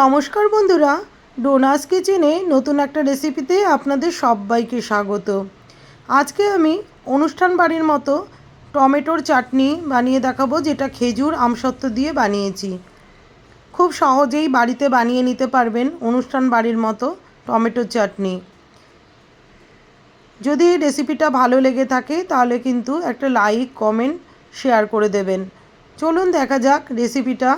নমস্কার বন্ধুরা ডোনাস কিচেনে নতুন একটা রেসিপিতে আপনাদের সবাইকে স্বাগত। আজকে আমি অনুষ্ঠান বাড়ির মতো টমেটোর চাটনি বানিয়ে দেখাবো, যেটা খেজুর আমসত্ত্ব দিয়ে বানিয়েছি। খুব সহজেই বাড়িতে বানিয়ে নিতে পারবেন অনুষ্ঠান বাড়ির মতো টমেটোর চাটনি। যদি এই রেসিপিটা ভালো লেগে থাকে, তাহলে কিন্তু একটা লাইক, কমেন্ট, শেয়ার করে দেবেন। চলুন দেখা যাক রেসিপিটা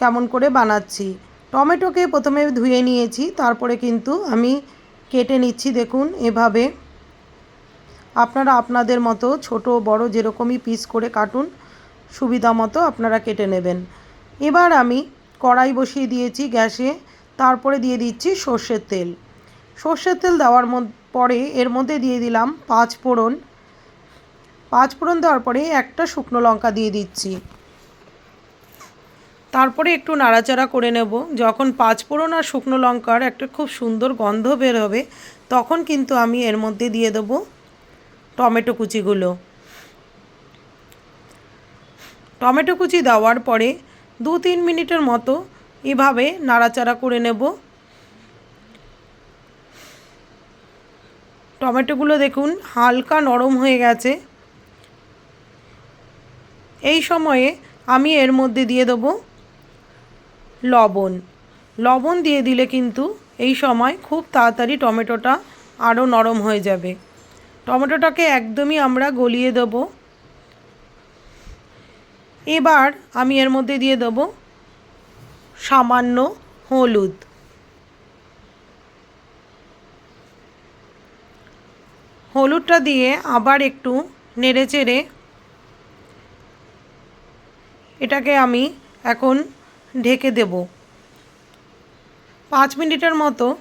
কেমন করে বানাচ্ছি। টমেটোকে প্রথমে ধুয়ে নিয়েছি, তারপরে কিন্তু আমি কেটে নিচ্ছি, দেখুন এভাবে। আপনারা আপনাদের মতো ছোট, বড় যেরকমই পিস করে কাটুন, সুবিধা মতো আপনারা কেটে নেবেন। এবার আমি কড়াই বসিয়ে দিয়েছি গ্যাসে, তারপরে দিয়ে দিচ্ছি সর্ষের তেল। সর্ষের তেল দেওয়ার পরে এর মধ্যে দিয়ে দিলাম পাঁচ ফোড়ন। পাঁচ ফোড়ন দেওয়ার পরে একটা শুকনো লঙ্কা দিয়ে দিচ্ছি। তারপরে একটু নাড়াচাড়া করে নেব। যখন পাঁচ ফোড়ন আর শুকনো লঙ্কার একটা খুব সুন্দর গন্ধ বের হবে, তখন কিন্তু আমি এর মধ্যে দিয়ে দেবো টমেটো কুচিগুলো। টমেটো কুচি দেওয়ার পরে দু তিন মিনিটের মতো এভাবে নাড়াচাড়া করে নেব। টমেটোগুলো দেখুন হালকা নরম হয়ে গেছে। এই সময়ে আমি এর মধ্যে দিয়ে দেবো লবণ। লবণ দিয়ে দিলে কিন্তু এই সময় খুব তাড়াতাড়ি টমেটোটা আরও নরম হয়ে যাবে। টমেটোটাকে একদমই আমরা গলিয়ে দেব। এবার আমি এর মধ্যে দিয়ে দেব সামান্য হলুদ। হলুদটা দিয়ে আবার একটু নেড়ে চেড়ে এটাকে আমি এখন ঢেকে দেব। পাঁচ মিনিটের মতো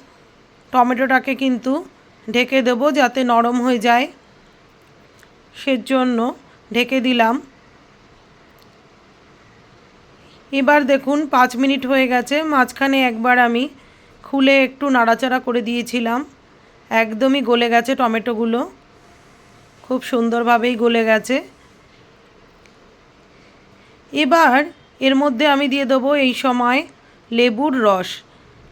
টমেটোটাকে কিন্তু ঢেকে দেব যাতে নরম হয়ে যায়। সেজন্য ঢেকে দিলাম। এবার দেখুন, পাঁচ মিনিট হয়ে গেছে। মাঝখানে একবার আমি খুলে একটু নাড়াচাড়া করে দিয়েছিলাম। একদমই গলে গেছে টমেটোগুলো। খুব সুন্দরভাবেই গলে গেছে। এবার এর মধ্যে আমি দিয়ে দেবো এই সময় লেবুর রস।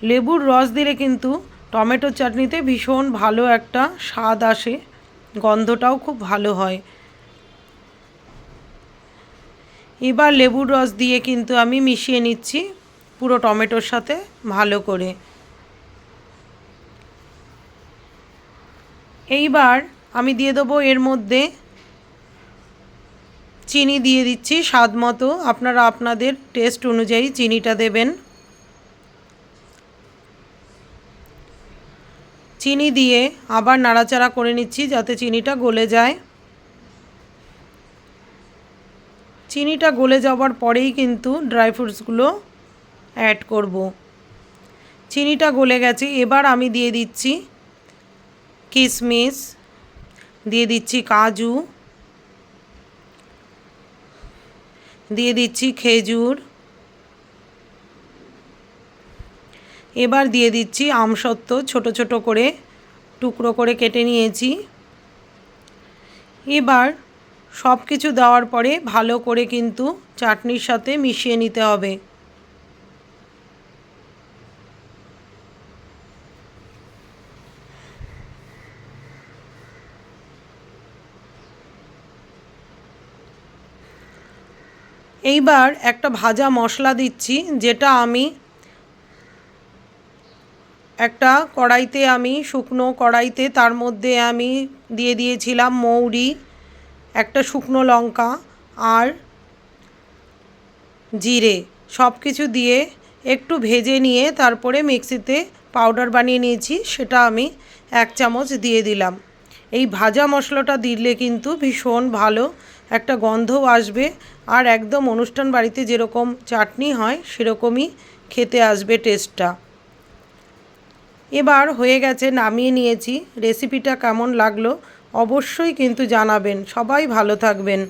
লেবুর রস দিলে কিন্তু টমেটোর চাটনিতে ভীষণ ভালো একটা স্বাদ আসে, গন্ধটাও খুব ভালো হয়। এবার লেবুর রস দিয়ে কিন্তু আমি মিশিয়ে নিচ্ছি পুরো টমেটোর সাথে ভালো করে। এইবার আমি দিয়ে দেবো এর মধ্যে চিনি দিয়ে দিচ্ছি স্বাদ মতো। আপনারা আপনাদের টেস্ট অনুযায়ী চিনিটা দেবেন। চিনি দিয়ে আবার নাড়াচাড়া করে নিচ্ছি যাতে চিনিটা গলে যায়। চিনিটা গলে যাওয়ার পরেই কিন্তু ড্রাই ফ্রুটসগুলো অ্যাড করব। চিনিটা গলে গেছে, এবার আমি দিয়ে দিচ্ছি কিশমিশ দিয়ে দিচ্ছি কাজু। দিয়ে দিচ্ছি খেজুর। এবার দিয়ে দিচ্ছি আমসত্ত্ব, ছোট ছোট করে টুকরো করে কেটে নিয়েছি। এবার সব কিছু দেওয়ার পরে ভালো করে কিন্তু চাটনির সাথে মিশিয়ে নিতে হবে। এইবার একটা ভাজা মশলা দিচ্ছি, যেটা আমি একটা কড়াইতে আমি, শুকনো কড়াইতে, তার মধ্যে আমি দিয়ে দিয়েছিলাম মৌরি, একটা শুকনো লঙ্কা আর জিরে সব কিছু দিয়ে একটু ভেজে নিয়ে তারপরে মিক্সিতে পাউডার বানিয়ে নিয়েছি, সেটা আমি এক চামচ দিয়ে দিলাম। এই ভাজা মশলাটা দিলে কিন্তু ভীষণ ভালো একটা গন্ধও আসবে। আর একদম অনুষ্ঠান বাড়িতে যেরকম চাটনি হয়, সেরকমই খেতে আসবে টেস্টটা। এবার হয়ে গেছে, নামিয়ে নিয়েছি। রেসিপিটা কেমন লাগল অবশ্যই কিন্তু জানাবেন। সবাই ভালো থাকবেন।